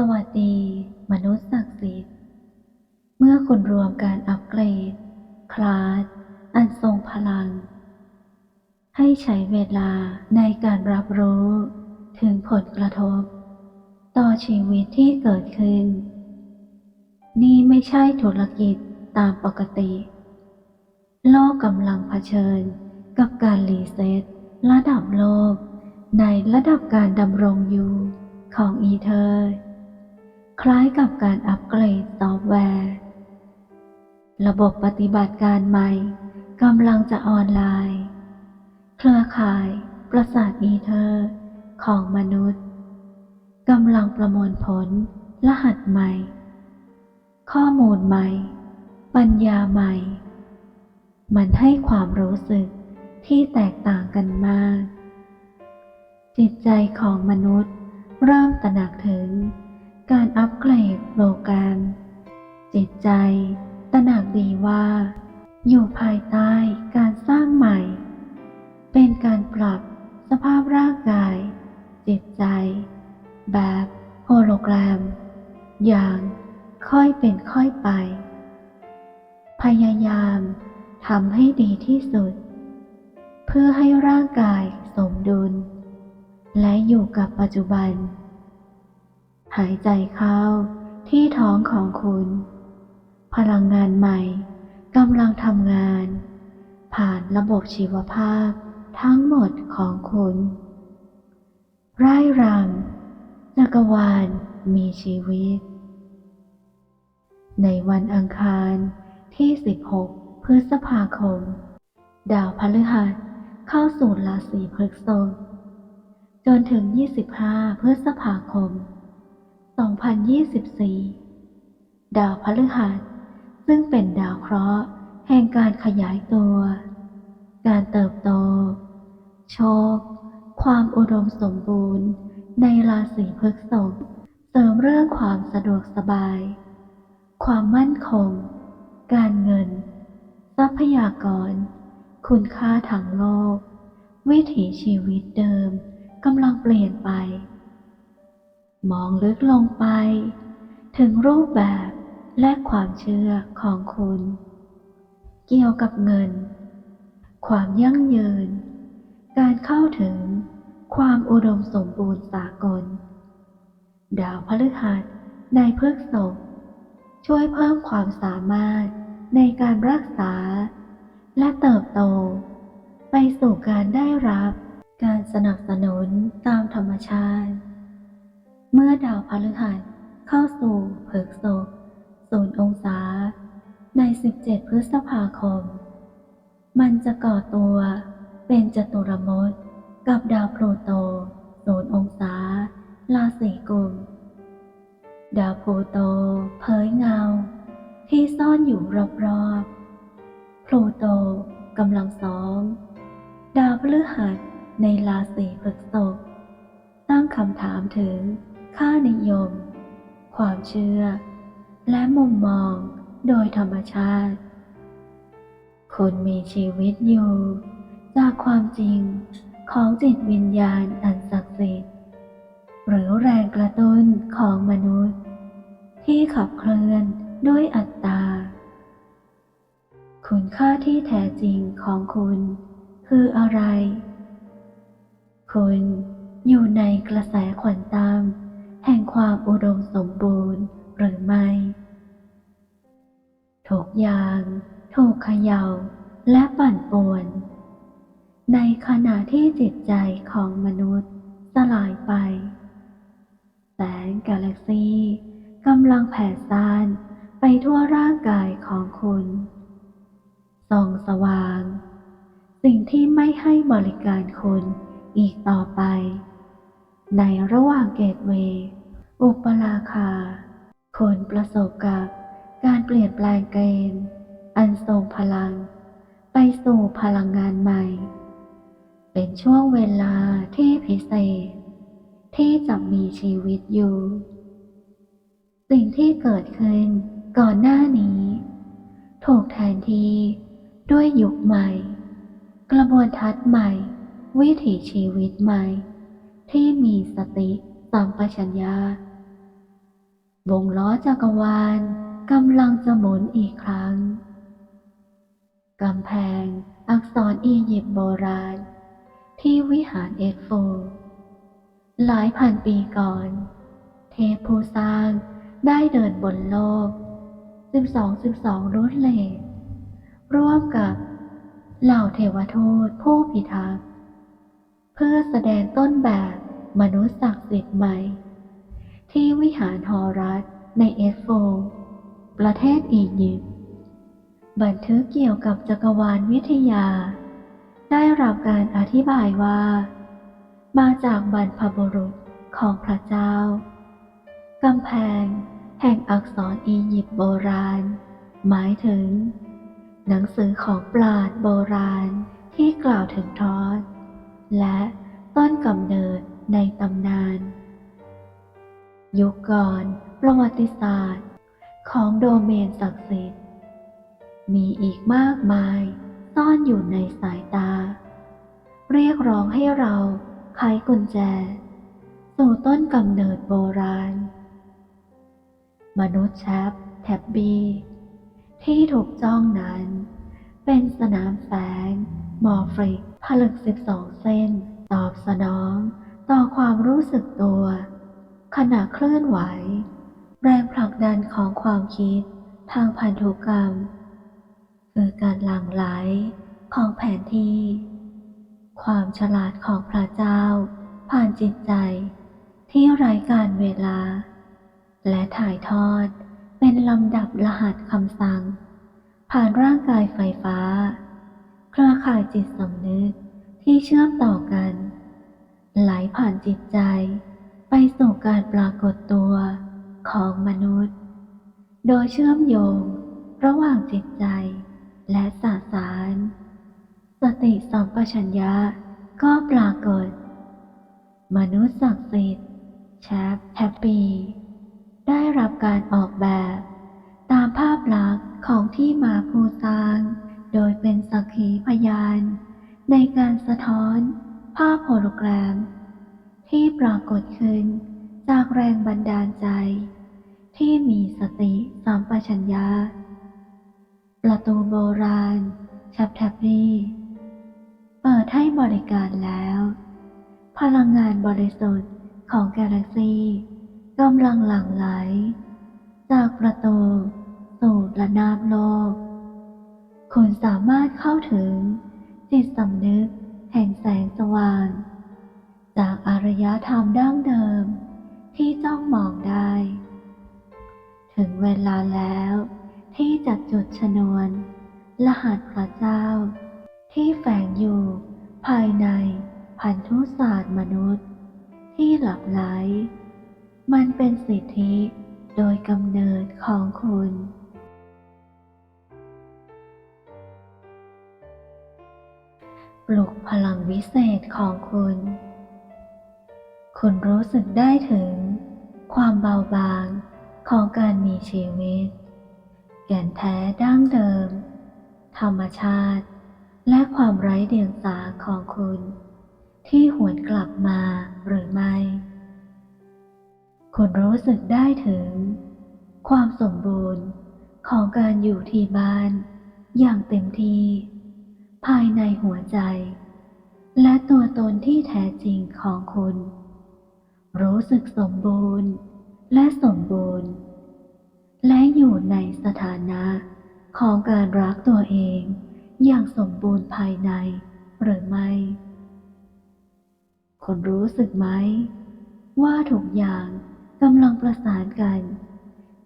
สวัสดี มนุษย์ศักดิ์สิทธิ์ เมื่อคุณรวมการอัปเกรด คลาส อันทรงพลัง ให้ใช้เวลาในการรับรู้ ถึงผลกระทบ ต่อชีวิตที่เกิดขึ้น นี่ไม่ใช่ธุรกิจตามปกติ โลกกำลังเผชิญกับการรีเซ็ตระดับโลก ในระดับการดำรงอยู่ของอีเธอร์ คล้ายกับการอัปเกรดซอฟต์แวร์ ระบบปฏิบัติการใหม่กำลังจะออนไลน์ เครือข่าย ประสาทอีเธอร์ ของมนุษย์กำลังประมวลผล รหัสใหม่ ข้อมูลใหม่ ปัญญาใหม่ มันให้ความรู้สึกที่แตกต่างกันมาก จิตใจของมนุษย์เริ่มตระหนักถึง การอัปเกรดโปรแกรม จิตใจ ตระหนักดีว่า อยู่ภายใต้การสร้างใหม่ เป็นการปรับสภาพร่างกาย จิตใจ แบบโฮโลแกรม อย่างค่อยเป็นค่อยไป พยายามทำให้ดีที่สุด เพื่อให้ร่างกายสมดุล และอยู่กับปัจจุบัน หายใจเข้าที่ท้องของคุณ พลังงานใหม่กำลังทำงาน ผ่านระบบชีวภาพทั้งหมดของคุณร่ายรำจักรวาลมีชีวิต ในวันอังคารที่ 16 พฤษภาคม ดาวพฤหัสเข้าสู่ราศีพฤษภจนถึง 25 พฤษภาคม 2024 ดาวพฤหัส ซึ่งเป็นดาวเคราะห์แห่งการขยายตัว การเติบโต โชค ความอุดมสมบูรณ์ ในราศีพฤษภเสริมเรื่องความสะดวกสบาย ความมั่นคง การเงิน ทรัพยากร คุณค่าทางโลก วิถีชีวิตเดิมกำลังเปลี่ยนไป มองลึกลงไป ถึงรูปแบบและความเชื่อของคุณ เกี่ยวกับเงิน ความยั่งยืน การเข้าถึงความอุดมสมบูรณ์สากล ดาวพฤหัสในพฤกษภช่วยเพิ่มความสามารถในการรักษา และเติบโต ไปสู่การได้รับ การสนับสนุนตามธรรมชาติ เมื่อดาวพฤหัสเข้าสู่เพิกศกศูนย์องศา ใน 17 พฤษภาคม มันจะก่อตัวเป็นจตุรมดกับดาวพลูโตศูนย์องศา ราศีกุม ดาวพลูโตเผยเงา ที่ซ่อนอยู่รอบๆพลูโตกำลังซ้อมดาวพฤหัสในราศีพฤษภตั้งคำถามถึง ค่านิยม ความเชื่อ และมุมมองโดยธรรมชาติคุณมีชีวิตอยู่ จากความจริงของจิตวิญญาณอันศักดิ์สิทธิ์หรือแรงกระตุ้นของมนุษย์ ที่ขับเคลื่อนด้วยอัตตา คุณค่าที่แท้จริงของคุณ คืออะไร คุณอยู่ในกระแสขวัญตาม แห่งความอุดมสมบูรณ์หรือไม่ทุกยางถูกเขย่าและปั่นป่วน ในขณะที่จิตใจของมนุษย์สลายไป แสงกาแล็กซีกำลังแผ่ซ่านไปทั่วร่างกายของคุณส่องสว่าง สิ่งที่ไม่ให้บริการคุณอีกต่อไป ในระหว่างเกตเวย์ อุปราคาคุณประสบกับการเปลี่ยนแปลงเกณฑ์อันทรงพลัง ไปสู่พลังงานใหม่ เป็นช่วงเวลาที่พิเศษ ที่จะมีชีวิตอยู่ สิ่งที่เกิดขึ้นก่อนหน้านี้ ถูกแทนที่ด้วยยุคใหม่ กระบวนทัศน์ใหม่ วิถีชีวิตใหม่ ที่มีสติ สัมปชัญญะวงล้อจักรวาลกำลังจะหมุนอีกครั้ง กำแพง อักษรอียิปต์โบราณ ที่วิหารเอ็ดโฟ หลายพันปีก่อน เทพผู้สร้างได้เดินบนโลก 12 12 รุ่นเลขร่วมกับเหล่าเทวทูตผู้พิทักษ์เพื่อแสดงต้นแบบ มนุษย์ศักดิ์สิทธิ์ใหม่ ที่วิหารฮอรัสในเอสโฟประเทศอียิปต์บันทึกเกี่ยวกับจักรวาลวิทยา ได้รับการอธิบายว่า มาจากบรรพบุรุษของพระเจ้ากำแพงแห่งอักษรอียิปต์โบราณ หมายถึง หนังสือของปราชญ์โบราณที่กล่าวถึงทอสและต้นกำเนิด ในตำนาน ยุคก่อนประวัติศาสตร์ของโดเมนศักดิ์สิทธิ์ มีอีกมากมายซ่อนอยู่ในสายตา เรียกร้องให้เราไขกุญแจ สู่ต้นกำเนิดโบราณ มนุษย์แชปแท็บบีที่ถูกจ้องนั้น เป็นสนามแสงมอร์ฟริกผลึก 12 เส้น ตอบสนอง ต่อความรู้สึกตัว ขณะเคลื่อนไหว แรงผลักดันของความคิดทางพันธุกรรม คือการหลั่งไหลของแผนที่ ความฉลาดของพระเจ้า ผ่านจิตใจ ที่ไร้การเวลา และถ่ายทอดเป็นลำดับรหัสคำสั่ง ผ่านร่างกายไฟฟ้า เครือข่ายจิตสำนึกที่เชื่อมต่อกัน ไหลผ่านจิตใจ ไปสู่การปรากฏตัวของมนุษย์ โดยเชื่อมโยงระหว่างจิตใจและสสาร สติสัมปชัญญะก็ปรากฏ มนุษย์ศักดิ์สิทธิ์แชปแฮปปี้ ได้รับการออกแบบ ตามภาพลักษณ์ของที่มาผู้สร้าง โดยเป็นสักขีพยาน ในการสะท้อน ภาพโฮโลแกรม ที่ปรากฏขึ้นจากแรงบันดาลใจ ที่มีสติสัมปชัญญะ ประตูโบราณ ชับแทบรีเปิดให้บริการแล้ว พลังงานบริสุทธิ์ของกาแล็กซีกำลังหลั่งไหล จากประตูสู่ระนาบโลก คุณสามารถเข้าถึงจิตสำนึก งแสงสว่าง จากอารยธรรมดั้งเดิมที่จ้องมองได้ ถึงเวลาแล้วที่จะจุดชนวน รหัสพระเจ้า ที่แฝงอยู่ภายในพันธุศาสตร์มนุษย์ ที่หลับไหล มันเป็นสิทธิโดยกำเนิดของคุณ ปลุกพลังวิเศษของคุณ คุณรู้สึกได้ถึง ความเบาบางของการมีชีวิต แก่นแท้ดั้งเดิม ธรรมชาติ และความไร้เดียงสาของคุณ ที่หวนกลับมาหรือไม่ คุณรู้สึกได้ถึง ความสมบูรณ์ของการอยู่ที่บ้านอย่างเต็มที่ ภายในหัวใจ และตัวตนที่แท้จริงของคุณ รู้สึกสมบูรณ์และสมบูรณ์ และอยู่ในสถานะของการรักตัวเองอย่างสมบูรณ์ภายในหรือไม่คุณรู้สึกไหม ว่าทุกอย่างกำลังประสานกัน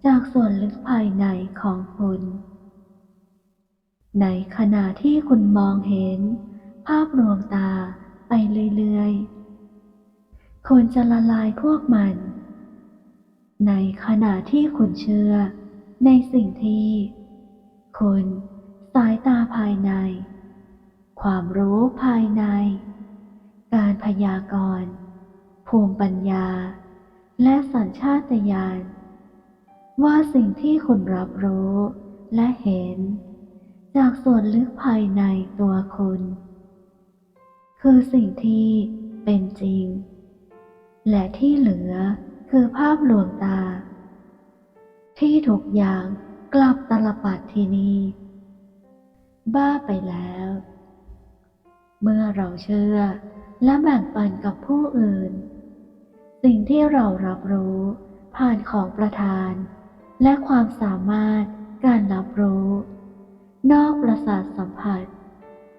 จากส่วนลึกภายในของคุณ ในขณะที่คุณมองเห็น ภาพรวงตาไปเรื่อยๆคุณจะละลายพวกมัน ในขณะที่คุณเชื่อ ในสิ่งที่ คุณสายตาภายใน ความรู้ภายใน การพยากรณ์ภูมิปัญญา และสัญชาตญาณว่าสิ่งที่คุณรับรู้และเห็น จากส่วนลึกภายในตัวคุณ คือสิ่งที่เป็นจริง และที่เหลือคือภาพลวงตา ที่ทุกอย่างกลับตลปัดที่นี่ บ้าไปแล้ว เมื่อเราเชื่อและแบ่งปันกับผู้อื่น สิ่งที่เรารับรู้ผ่านของประทาน และความสามารถการรับรู้ นอกประสาทสัมผัส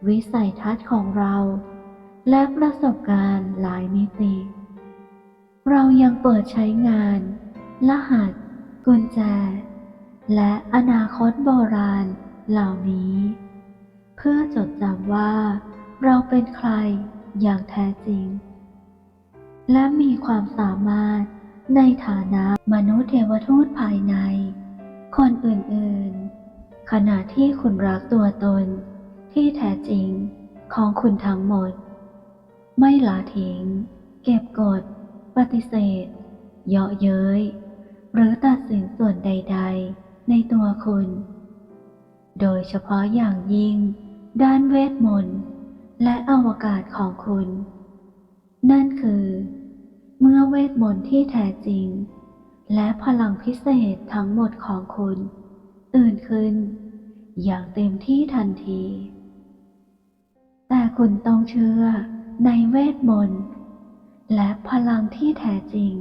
วิสัยทัศน์ของเรา และประสบการณ์หลายมิติ เรายังเปิดใช้งาน รหัส กุญแจ และอนาคตโบราณเหล่านี้ เพื่อจดจำว่า เราเป็นใครอย่างแท้จริง และมีความสามารถในฐานะมนุษย์เทวทูตภายใน คนอื่น ๆ ขณะที่คุณรักตัวตนที่แท้จริงของคุณทั้งหมด ไม่ละทิ้ง เก็บกด ปฏิเสธ เยาะเย้ย หรือตัดสินส่วนใด ๆ ในตัวคุณ โดยเฉพาะอย่างยิ่ง ด้านเวทมนต์และอวกาศของคุณ นั่นคือ เมื่อเวทมนต์ที่แท้จริง และพลังพิเศษทั้งหมดของคุณ ตื่นขึ้น อย่างเต็มที่ทันที แต่คุณต้องเชื่อในเวทมนต์และพลังที่แท้จริง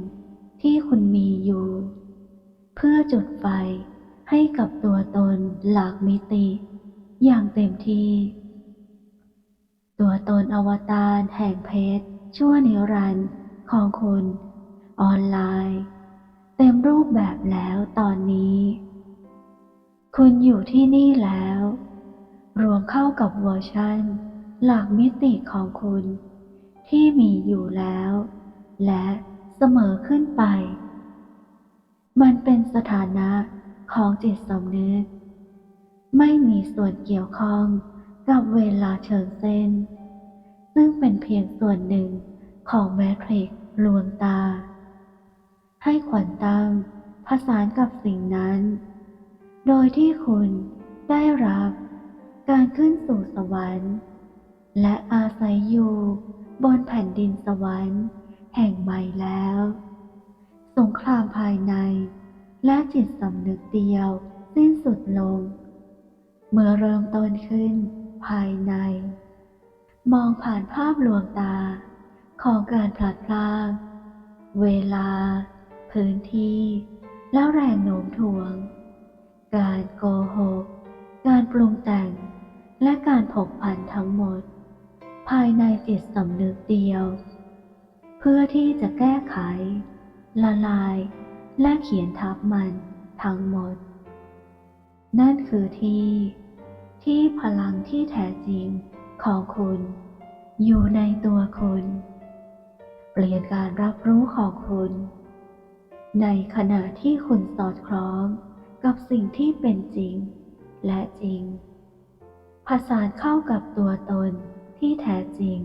ที่คุณมีอยู่ เพื่อจุดไฟให้กับตัวตนหลากมิติ อย่างเต็มที่ ตัวตนอวตารแห่งเพชรชั่วนิรันดร์ของคุณ ออนไลน์ เต็มรูปแบบแล้วตอนนี้ คุณอยู่ที่นี่แล้ว รวมเข้ากับเวอร์ชันหลากมิติของคุณ ที่มีอยู่แล้ว และเสมอขึ้นไป มันเป็นสถานะของจิตสำนึก ไม่มีส่วนเกี่ยวข้องกับเวลาเชิงเส้น ซึ่งเป็นเพียงส่วนหนึ่งของแมทริกลวงตา ให้ขวัญตามผสานกับสิ่งนั้น โดยที่คุณได้รับการขึ้นสู่สวรรค์ และอาศัยอยู่บนแผ่นดินสวรรค์แห่งใหม่แล้ว สงครามภายใน และจิตสำนึกเดียวสิ้นสุดลง เมื่อเริ่มต้นขึ้นภายใน มองผ่านภาพลวงตาของการพลัดพรากเวลา พื้นที่ แล้วแรงโน้มถ่วง การโกหก การปรุงแต่ง และการผกผันทั้งหมด ภายในจิตสำนึกเดียว เพื่อที่จะแก้ไข ละลาย และเขียนทับมันทั้งหมด นั่นคือที่ที่พลังที่แท้จริงของคุณ อยู่ในตัวคุณ เปลี่ยนการรับรู้ของคุณ ในขณะที่คุณสอดคล้อง กับสิ่งที่เป็นจริง และจริง ผสานเข้ากับตัวตนที่แท้จริง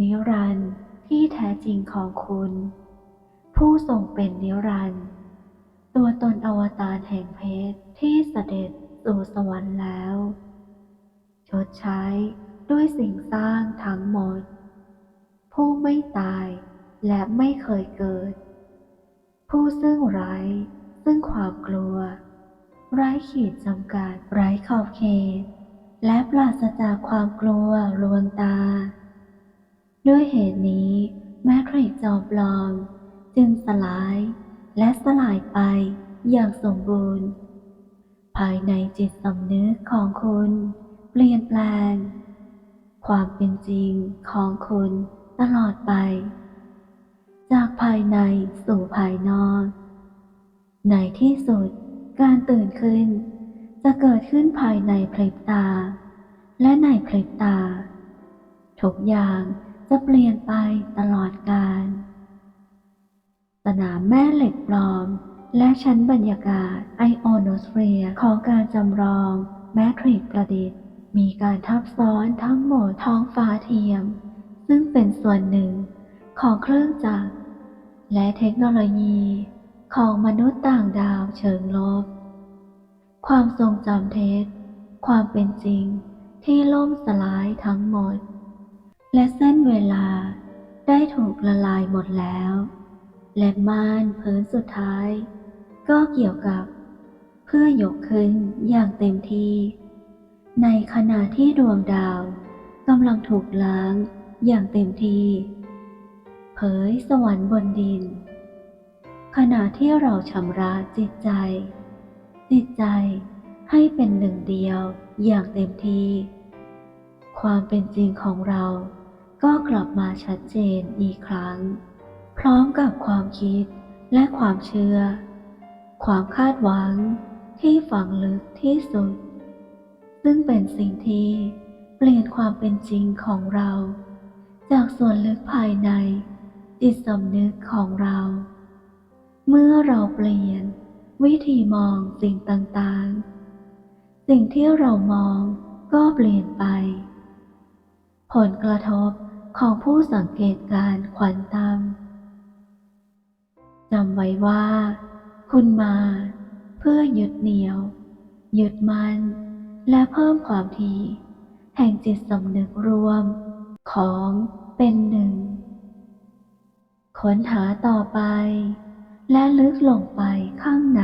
นิรันดร์ที่แท้จริงของคุณ ผู้ทรงเป็นนิรันดร์ตัวตนอวตารแห่งเพชรที่เสด็จสู่สวรรค์แล้ว ชดใช้ด้วยสิ่งสร้างทั้งหมด ผู้ไม่ตายและไม่เคยเกิด ผู้ซึ่งไร้ ซึ่งความกลัว ไร้ขีดจำกัดไร้ขอบเขต และปราศจากความกลัวลวงตา ด้วยเหตุนี้แม้ใครจอมปลอม จึงสลายและสลายไปอย่างสมบูรณ์ ภายในจิตสำนึกของคุณ เปลี่ยนแปลง ความเป็นจริงของคุณตลอดไป จากภายในสู่ภายนอก ในที่สุดการตื่นขึ้น จะเกิดขึ้นภายในพริบตา และในพริบตา ทุกอย่างจะเปลี่ยนไปตลอดกาลสนามแม่เหล็กปลอม และชั้นบรรยากาศไอโอโนสเฟียร์ของการจำลองแมทริกประดิษฐ์ มีการทับซ้อนทั้งหมดท้องฟ้าเทียม ซึ่งเป็นส่วนหนึ่งของเครื่องจักรและเทคโนโลยี ของมนุษย์ต่างดาวเชิงลบ ความทรงจำเท็จ ความเป็นจริงที่ล่มสลายทั้งหมด และเส้นเวลาได้ถูกละลายหมดแล้ว และม่านพื้นสุดท้าย ก็เกี่ยวกับ เพื่อยกขึ้นอย่างเต็มที่ ในขณะที่ดวงดาวกำลังถูกล้างอย่างเต็มที่ เผยสวรรค์บนดิน ขณะที่เราชำระจิตใจ จิตใจให้เป็นหนึ่งเดียวอย่างเต็มที่ ความเป็นจริงของเราก็กลับมาชัดเจนอีกครั้ง พร้อมกับความคิดและความเชื่อ ความคาดหวังที่ฝังลึกที่สุด ซึ่งเป็นสิ่งที่เปลี่ยนความเป็นจริงของเรา จากส่วนลึกภายในจิตสำนึกของเรา เมื่อเราเปลี่ยน วิธีมองสิ่งต่างๆ สิ่งที่เรามองก็เปลี่ยนไป ผลกระทบของผู้สังเกตการณ์ขวัญตามจำไว้ว่า คุณมา เพื่อหยึดเหนียว หยึดมัน และเพิ่มความถี่แห่งจิตสำนึกรวม ของเป็นหนึ่ง ค้นหาต่อไป และลึกลงไปข้างใน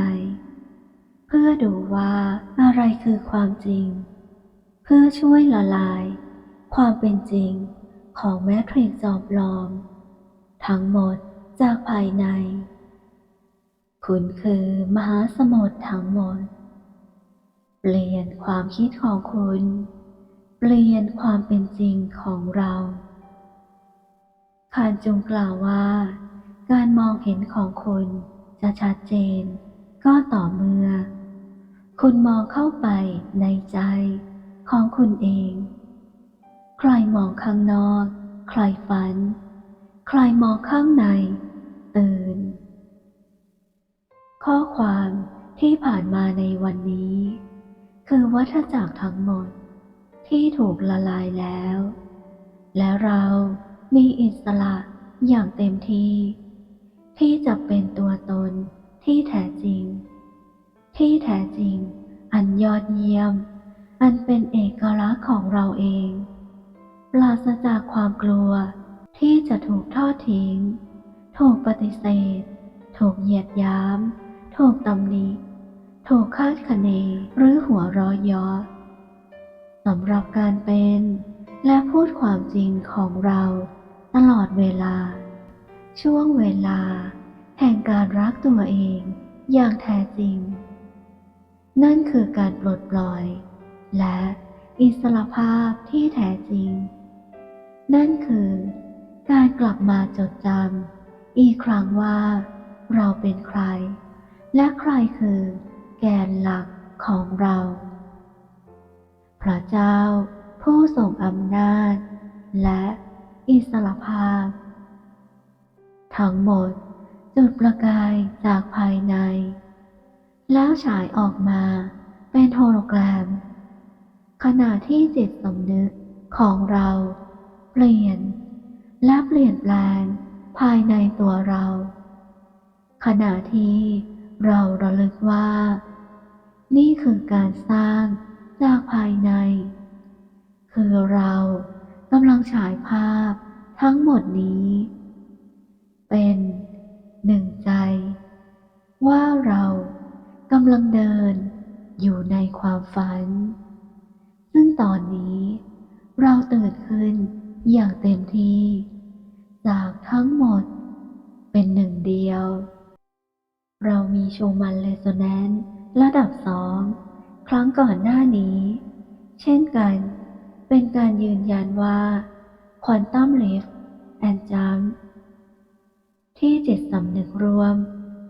เพื่อดูว่าอะไรคือความจริง เพื่อช่วยละลาย ความเป็นจริงของแมทริกซ์จอมปลอม ทั้งหมดจากภายใน คุณคือมหาสมุทรทั้งหมด เปลี่ยนความคิดของคุณ เปลี่ยนความเป็นจริงของเราขานจงกล่าวว่า การมองเห็นของคุณจะชัดเจน ก็ต่อเมื่อ คุณมองเข้าไปในใจของคุณเอง ใครมองข้างนอก ใครฝัน ใครมองข้างใน ตื่น ข้อความที่ผ่านมาในวันนี้ คือวัฏจักรทั้งหมดที่ถูกละลายแล้ว และเรามีอิสระอย่างเต็มที่ ที่จะเป็นตัวตนที่แท้จริง ที่แท้จริง อันยอดเยี่ยม อันเป็นเอกลักษณ์ของเราเอง ปราศจากความกลัวที่จะถูกทอดทิ้ง ถูกปฏิเสธ ถูกเหยียดหย้ำ ถูกตำหนิถูกคาดคะเนหรือหัวเร้อยยอสำหรับการเป็น และพูดความจริงของเราตลอดเวลา ช่วงเวลา แห่งการรักตัวเองอย่างแท้จริง นั่นคือการปลดปล่อย และอิสรภาพที่แท้จริง นั่นคือ การกลับมาจดจำอีกครั้งว่า เราเป็นใคร และใครคือ แกนหลักของเรา พระเจ้าผู้ทรงอำนาจ และอิสรภาพ ทั้งหมดจุดประกายจากภายใน แล้วฉายออกมาเป็นโฮโลแกรม ขณะที่จิตสำนึกของเรา เปลี่ยน และเปลี่ยนแปลงภายในตัวเรา ขณะที่เราระลึกว่า นี่คือการสร้างจากภายใน คือเรากำลังฉายภาพทั้งหมดนี้ เป็นหนึ่งใจ ว่าเรากำลังเดินอยู่ในความฝัน ซึ่งตอนนี้เราตื่นขึ้นอย่างเต็มที่ จากทั้งหมดเป็นหนึ่งเดียว เรามีโชมันเลโซแนนซ์ระดับสองครั้งก่อนหน้านี้ เช่นกัน เป็นการยืนยันว่าควอนตัมลิฟแอนจัม ที่จิตสำนึกรวม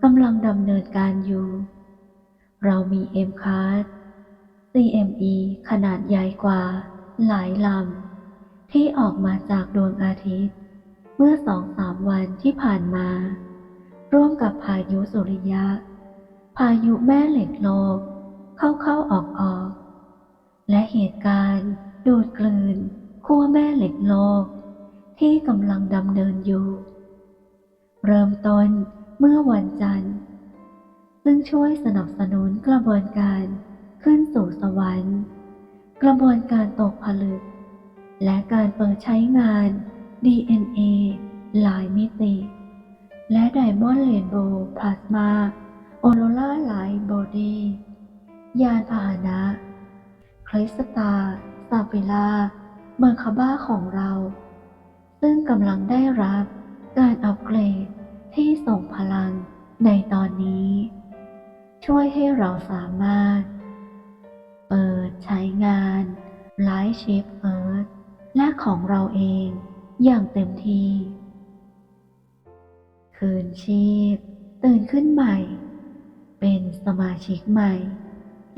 กำลังดำเนินการอยู่ เรามี M card CME ขนาดใหญ่กว่า หลายลำ ที่ออกมาจากดวงอาทิตย์ เมื่อสองสามวันที่ผ่านมา ร่วมกับพายุสุริยะ พายุแม่เหล็กโลก เข้าเข้าออกออกและเหตุการณ์ ดูดกลืนขั้วแม่เหล็กโลก ที่กำลังดำเนินอยู่ เริ่มต้นเมื่อวันจันทร์ ซึ่งช่วยสนับสนุนกระบวนการขึ้นสู่สวรรค์ กระบวนการตกผลึก และการเปิดใช้งาน DNA หลายมิติ และไดมอนด์เรนโบว์พลาสมาโอโรล่าไลท์บอดี้ยานพาหนะคริสตาซาฟิลาเมอร์คาบ้าของเรา ซึ่งกำลังได้รับ การอัปเกรดที่ส่งพลังในตอนนี้ ช่วยให้เราสามารถ เปิดใช้งานไลท์ชิปเอิร์ธและของเราเองอย่างเต็มที่ คืนชีพ ตื่นขึ้นใหม่ เป็นสมาชิกใหม่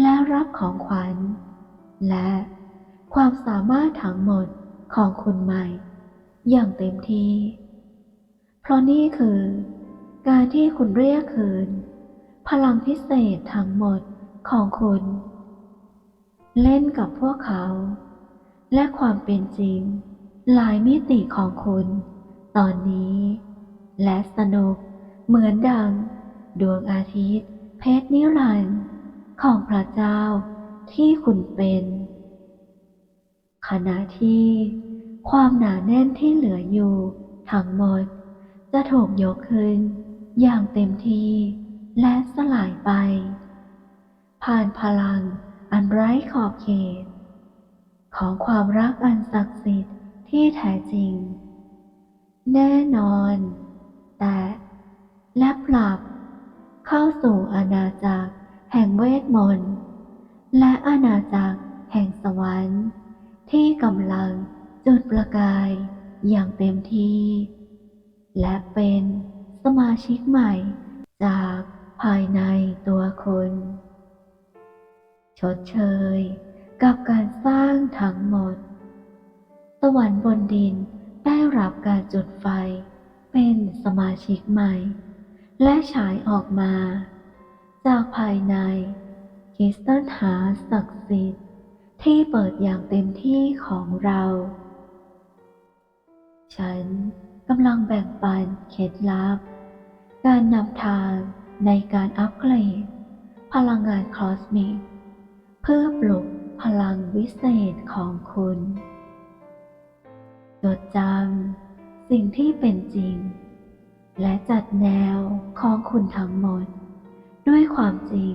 และรับของขวัญ และความสามารถทั้งหมดของคุณใหม่ อย่างเต็มที่ เพราะนี่คือ การที่คุณเรียกคืน พลังพิเศษทั้งหมดของคุณ เล่นกับพวกเขา และความเป็นจริง หลายมิติของคุณ ตอนนี้ และสนุกเหมือนดัง ดวงอาทิตย์ เพชรนิรันดร์ของพระเจ้าที่คุณเป็น ขณะที่ความหนาแน่นที่เหลืออยู่ทั้งหมด จะถูกยกขึ้น อย่างเต็มที่และสลายไป ผ่านพลังอันไร้ขอบเขต ของความรักอันศักดิ์สิทธิ์ที่แท้จริง แน่นอน แต่และปรับเข้าสู่อาณาจักรแห่งเวทมนต์และอาณาจักรแห่งสวรรค์ ที่กำลังจุดประกายอย่างเต็มที่ และเป็นสมาชิกใหม่ จากภายในตัวคุณชดเชย กับการสร้างทั้งหมด สวรรค์บนดินได้รับการจุดไฟ เป็นสมาชิกใหม่ และฉายออกมา จากภายในคริสตัลหาศักดิ์สิทธิ์ ที่เปิดอย่างเต็มที่ของเรา ฉัน กำลังแบ่งปันเคล็ดลับ การนำทางในการอัปเกรด พลังงานคอสมิกเพื่อปลุกพลังวิเศษของคุณ จดจำสิ่งที่เป็นจริง และจัดแนวของคุณทั้งหมด ด้วยความจริง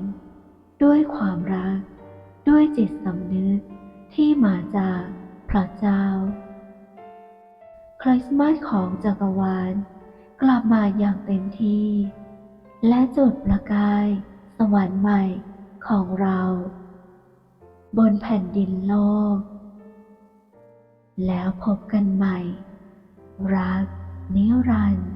ด้วยความรัก ด้วยจิตสำนึกที่มาจากพระเจ้า คริสต์มาสของจักรวาล กลับมาอย่างเต็มที่ และจุดประกาย สวรรค์ใหม่ของเรา บนแผ่นดินโลก แล้วพบกันใหม่ รักนิรันดร์